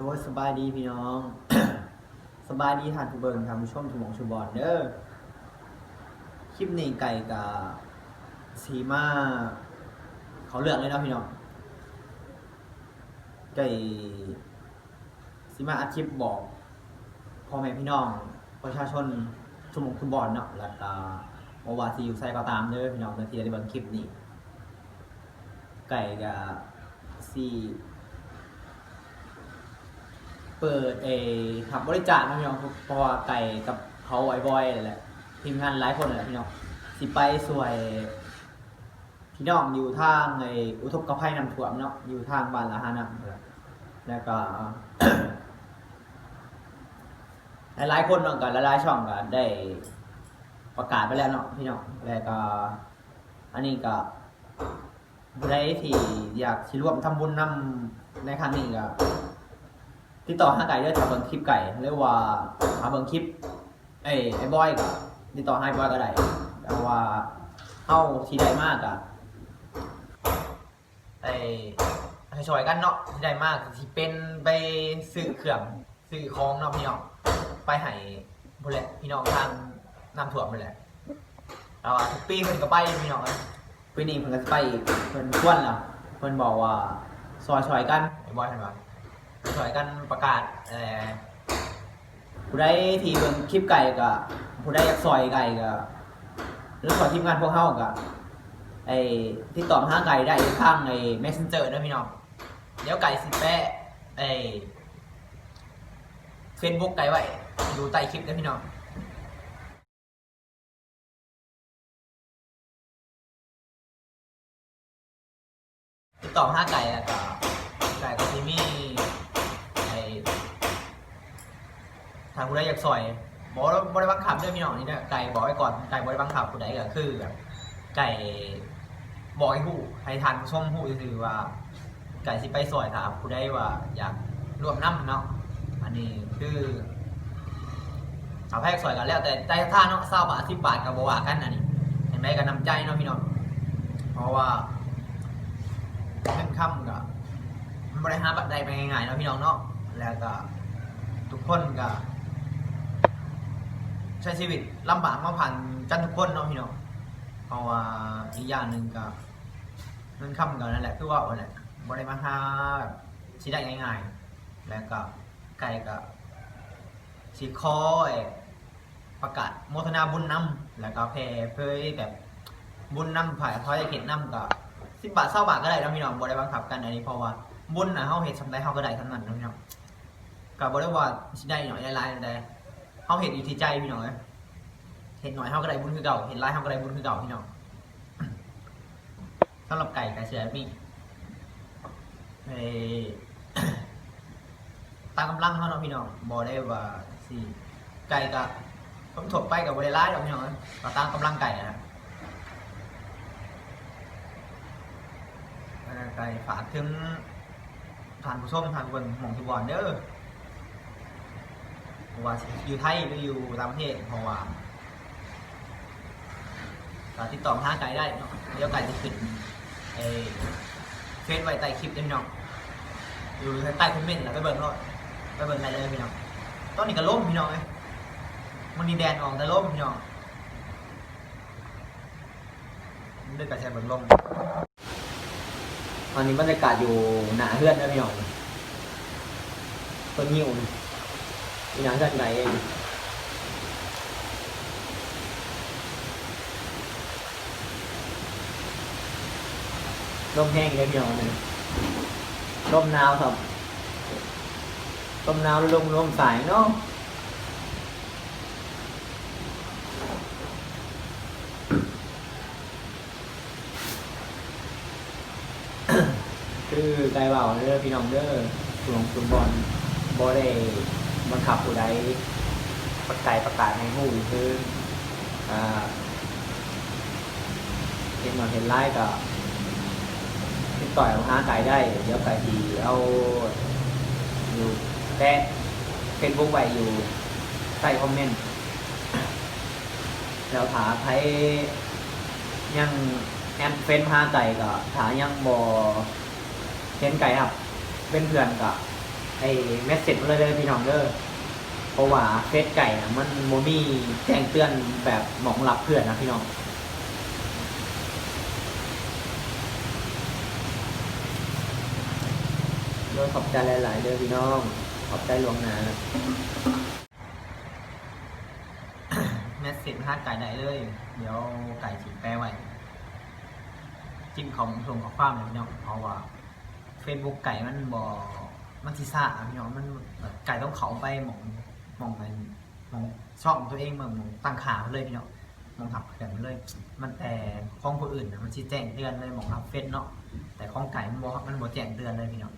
โดยสบายดีพี่น้อง สบายดีทานผู้เบิงทำผู้ชมทุมองชุบอลเด้อคลิปนี้ไก่กับซีมาเขาเลือกเลยนะพี่น้องไก่ซีมาอัดคลิปบอกพ่อแม่พี่น้อง ประชาชนชุมนุมคุณบอลเนาะแล้วก็บอว่าซีอยู่ไซก็ตามเด้อพี่น้องนาทีได้เบิ่งคลิปนี้ ไก่กับซี เปิดเอทำบริจาคนะพี่น้องเพราะว่าไก่กับเขาไอ้บอยนั่นแหละทีมงานหลายคนแหละพี่น้องสิไปสวย พี่น้องอยู่ทางในอุทกภัยน้ำท่วมเนาะอยู่ทางบ้านละหานะนั่นและแล้วก็ หลายๆคนเนาะกับหลายๆช่องก็ได้ประกาศไปแล้วเนาะพี่น้องแล้วก็ อันนี้ก็ผู้ใดที่อยากสิร่วมทำบุญนำในครั้งนี้ก็ ติดต่อหางไก่เด้อถ้าเบิ่งคลิปไก่เรียกว่าหาเบิ่งคลิปไอ้ไอ้บอยก็ติดต่อให้บอยก็ได้แต่ว่าเฮาที่ได้มากอะไอ้ให้ช่วยกันเนาะที่ได้มากที่เป็นไปซื้อเครื่องซื้อของเนาะพี่น้องไปให้พุ่นแหละพี่น้องทางน้ำท่วมพุ่นแหละแล้วว่าทุกปีเพิ่นก็ไปพี่น้องปีนี้เพิ่นก็ไปเพิ่นชวนแล้วเพิ่นบอกว่าซอยๆกันไอ้บอยเพิ่นว่า ช่วยกันประกาศเอ่อผู้ใดที่เบิ่งคลิปไก่ก็ผู้ใดอยากซอยไก่ก็หรือขอทีมงานพวกเฮาก็ไอ้ที่ตอบหาไก่ได้ทางไอ้ Messenger นะพี่น้องเดี๋ยวไก่สิแปะไอ้ Facebook ไก่ไว้อยู่ใต้คลิปนะพี่น้องติดต่อห้าไก่แล้วก็างผู้ใดอยากซอยบอกว่าบริบังคับด้วยพี่น้องนี่นะไก่บอกไว้ก่อนไก่บริบังคับผู้ใดก็คือแบบไก่บอกให้ผู้ให้ทันส้มผู้คือว่า ไก่สิไปซอยถามผู้ใดว่าอยากร่วมน้ำเนาะอันนี้คือเอาแพกซอยกันแล้วแต่ใจท่าเนาะเศร้าบาทสิบบาทกับบว่ากันอันนี้เห็นไหมกันนำใจเนาะพี่น้องเพราะว่าเงินค่ำกับบริหารบัตรใดไปง่ายๆเนาะพี่น้องเนาะแล้วก็ทุกคนก็ ใช้ชีวิตลำบากมาผ่านกันทุกคนเนาะพี่น้องเพราะว่าอีกอย่างหนึ่งก็เงินคำกันนั่นแหละคือว่าเอาแหละบริมาหาแบบชีได้ง่ายๆ แล้วก็ไก่ก็สีคอยประกาศโมทนาบุญนำแล้วก็แพร่เผยแบบบุญนำผ่ายทอยเห็นนำก็สิบบาทเศร้าบาทก็ได้นะพี่น้องบริบังคับกันอันนี้เพราะว่าบุญนะเฮาเฮ็ดสำได้เฮาก็ได้ทั้งนั้นนะพี่น้องก็บ่ได้ว่าสิได้หน่อยหลายๆแต่ เฮาเฮ็ดอยู่ที่ใจพี่น้องเอ้ยเฮ็ดหน่อยเฮาก็ได้บุญคือเก่าเฮ็ดหลายเฮาก็ได้บุญคือเก่าพี่น้องสำหรับไก่ไก่เสือมีเอ่อตามกำลังเฮาเนาะพี่น้องบ่ได้ว่าสิไก่ก็ผมถกไปกับบ่ได้หลายดอกพี่น้องเอ้ยก็ตามกำลังไก่นะไก่ฝากถึงทานผู้ชมทานคนหมองทุกวันเด้อ ราะว่าอยู่ไทยหรืออยู่ต่างประเทศเพราะว่าสามารถติดต่อหางไก่ได้เนาะเดี๋ยวไก่จะขึ้นเอเฟซไว้ใต้คลิปเด้อพี่น้องอยู่ใต้คอมเมนต์แล้วไปเบิ่งรถไปเบิ่งได้เลยพี่น้องตอนนี้ก็ล่มพี่น้องเอ้ยมันนีแดดออกแต่ล่มพี่น้องเดือดกระแสเบิ่งล่มตอนนี้บรรยากาศอยู่หนาเฮือนนะพี่น้องต้นยิ้วนี่มี หนาเฮือนไหนเองลมแห้งเลยพี่น้องเลยลมหนาวครับลมหนาวรือลมลมสายเนาะคือไกลเบาเด้อพี่น้องเด้อสุงสุนบอลบอได้ บังคับผู้ใดประกาศประกาศให้หูคืออ่าเห็นหนอยเห็นไล่ก็ติดต่อยเอาหาไก่ได้ เดี๋ยวไก่ทีเอาอยู่แตะเฟซบุ๊กไว้อยู่ใต้คอมเมนต์แล้วถาใครยังแอมเฟนหาไก่ก็ถายังบอเห็นไก่ครับ เป็นเพื่อนกับ ไอ้เมสเซจมาเลยเด้อพี่น้องเด้อเพราะว่าเฟซไก่นะมันโมมี่แจ้งเตือนแบบหมองรับเพื่อนนะพี่น้องโดยขอบใจหลาย ๆเด้อพี่น้อง ขอบใจหลวงหนาเมสเซจห้าไก่ได้เลย เดี๋ยวไก่สีแปลไว้จิ้มของส่งข้อความเลยพี่น้องเพราะว่า Facebook ไก่มันบอก มันทิซ่าอะพี่น้องมันแบบไก่ต้องเขาไปหมองหมองมันหมองช่องตัวเองเหมืองมองตั้งขามันเลยพี่น้องมองหับเกิดมันเลย มันแต่ของผู้อื่นนะมันชี้แจ้งเตือนเลยหมองรับเฟซเนาะแต่ของไก่มันบอกมันบอกแจ้งเตือนเลยพี่น้อง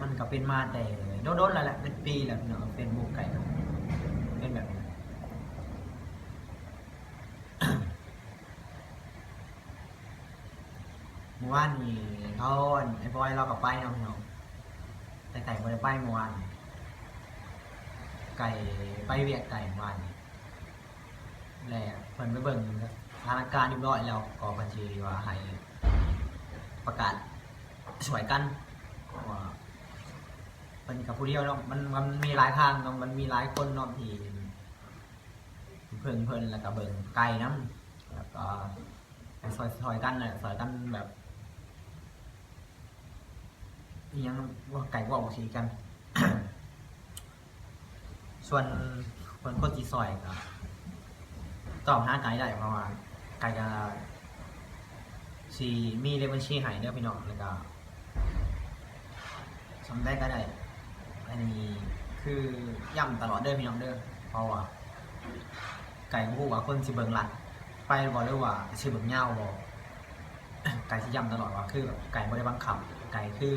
มันก็เป็นมาแต่โดนๆแล้วแหละเป็นปีแล้วพี่น้องเฟซบุ๊กไก่เนาะเป็นแบบนี้เมื่อวานนี้เขาไอ้บอยเรากับไปเนาะพี่น้อง แต่ไก่ไม่ได้ไปเมื่อวานไก่ไปเวียกไก่เมื่อวานนี้แล้วเพิ่นไปเบิ่งสถานการณ์เรียบร้อยแล้วก็บัญชีว่าให้ประกาศสวยกันว่าเป็นกับผู้เดียวเนาะมันมันมีหลายทางเนาะมันมีหลายคนเนาะที่เพิ่นเพิ่นแล้วก็เบิ่งไก่น้ำแล้วก็ซอยซอยกันเลยซอยกันแบบ อิหยังว่าไก่ว่าออกสีกัน ส่วนคนคนจีซอยก็ต้องหาไก่ได้เพราะว่าไก่จะสีมีเลขบัญชีหายเด้อพี่น้องแล้วก็สำได้ก็ได้ อันนี้คือย่ำตลอดเด้อพี่น้องเด้อเพราะว่า ไก่ผู้ว่าคนสิเบิงหลักไปบอกเลยว่าสิเบิงเงาบอกไก่ที่ย้ำตลอดว่าคือไก่ไม่ได้บังคับไก่คือ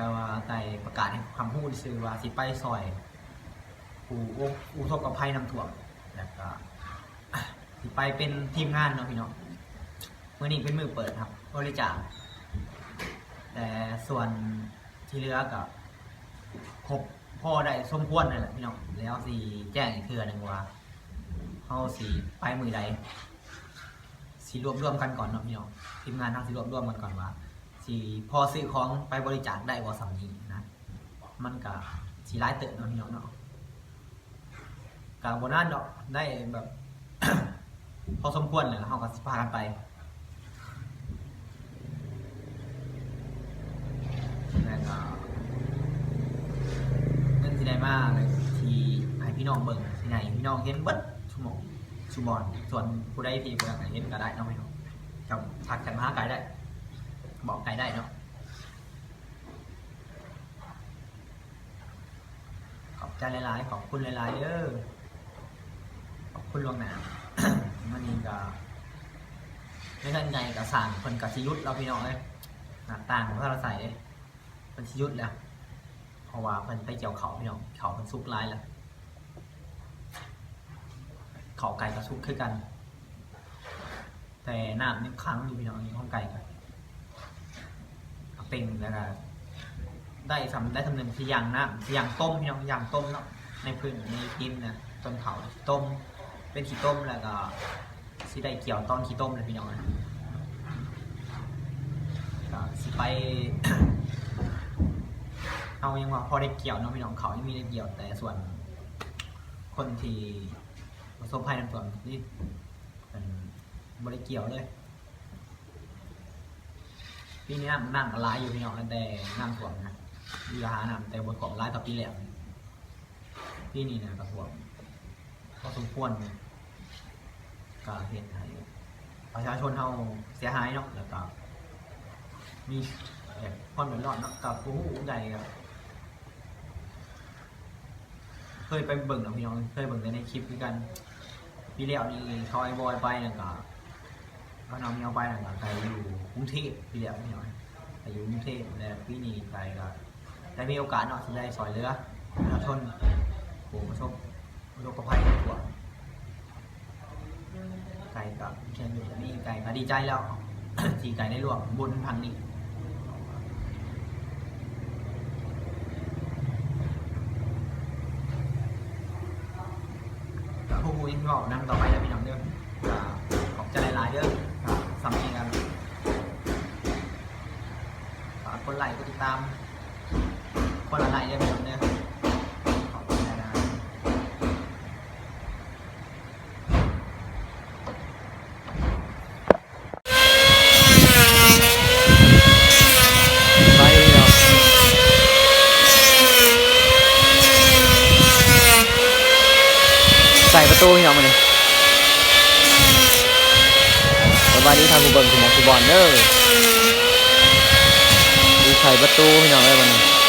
แปลว่าไก่ประกาศให้คำพูดซื่อว่าสิไปซอยอูอูอูทบกับภัยนำท่วมแล้วก็สิไปเป็นทีมงานเนาะพี่น้องเมื่อนี้เป็นมือเปิดครับบริจาคแต่ส่วนที่เหลือกับครบพอได้สมควรนั่นแหละพี่น้องแล้วสิแจ้งอีกเทือหนึงว่าเขาสิไปมือใดสีรวบรวมกันก่อนเนาะพี่น้องทีมงานทางสีรวบรวมกันก่อนว่า สีพอซื้อของไปบริจาคได้บ่สำนีนะ มันก็สีร้ายเติบเนาะพี่น้องเนาะกาบนั่นเนาะได้แบบ พอสมควรเลยเฮาก็สิพากันไปแล้วก็เงินที่ได้มาเลยที่ให้พี่น้องเบิ่งที่ไหนพี่น้องเห็นเบิดชั่วโมงชูบอลส่วนผู้ได้ทีผู้ใดเห็นก็ได้เนาะไม่เนาะกับทักกันมาหาไก่ได้ บอกไก่ได้เนาะขอบใจหลายๆขอบคุณหลายๆเด้อขอบคุณลวงหนามันนี่ก็ไม่ทันใจกับสั่งคนกับชิยุทธเราพี่น้องเลยหน้าต่างของเราใส่เลยเป็นชิยุทธแล้วเพราะว่าเพิ่นไปเกี่ยวเขาพี่น้องเขาเป็นซุกลายแล้วเขาไก่กับซุกคือกัน แต่น้ำนี่ค้างอยู่พี่น้องนี่ห้องไก่กัน เอาเป็นแล้วก็ได้ทำได้ทำหนึ่งที่ยางน้ำที่ยางต้มพี่น้องยางต้มเนาะในพื้นในกินนะต้นเผาต้ม เป็นขี้ต้มแล้วก็สิได้เกี่ยวตอนขี้ต้มเลยพี่น้องนะก็สิไป เอายังว่าพอได้เกี่ยวเนาะพี่น้องเขายังมีได้เกี่ยวแต่ส่วน คนที่ประสบภัยน้ำท่วมนี่เป็นบริเกี่ยวเลย ปีนี้น้ำน้ำก็ร้ายอยู่พี่น้องแต่น้ำท่วมนะมีราคาน้ำแต่บนเกาะร้ายกับปีแล้วปีนี้นะกระท่วมพอสมควรก็เห็นให้ประชาชนเฮาเสียหายเนาะแล้วก็มีแบบความเดือดร้อนเนาะกับผู้หูใหญ่ครับเคยไปเบิ่งนะพี่น้องเคยเบิ่งในคลิปด้วยกันพี่เลี้ยวนี่เขาไอ้บอยไปนะก็ เขาน้องเมียวไปนะก็ไปอยู่กรุงเทพพี่เลี้ยวพี่น้อไปอยู่กรุงเทพแล้วพี่นี่ไปก็ได้มีโอกาสเนาะที่ได้สอยเรือประชาชนผู้ประสบประสบภัยทั่วไก่กับเชียงอยู่นี่ไก่ก็ดีใจแล้วที่ไก่ได้รวมบุญพังนี้ก็ผู้ยังบอกนั่งต่อไปแล้วพี่น้องเด้อขอบใจหลายๆเด้อ ก็สำเนียงกันฝากกดไลค์กดติดตาม คนละไหนได้ไหมเนี่ยขอบคุณนะไปพี่น้องใส่ประตูพี่น้องมาเลยสบายดีทางกูเบิ่งคุณหมอคุณบอลเด้อดู ใส่ประตูพี่น้องเลยวันนี้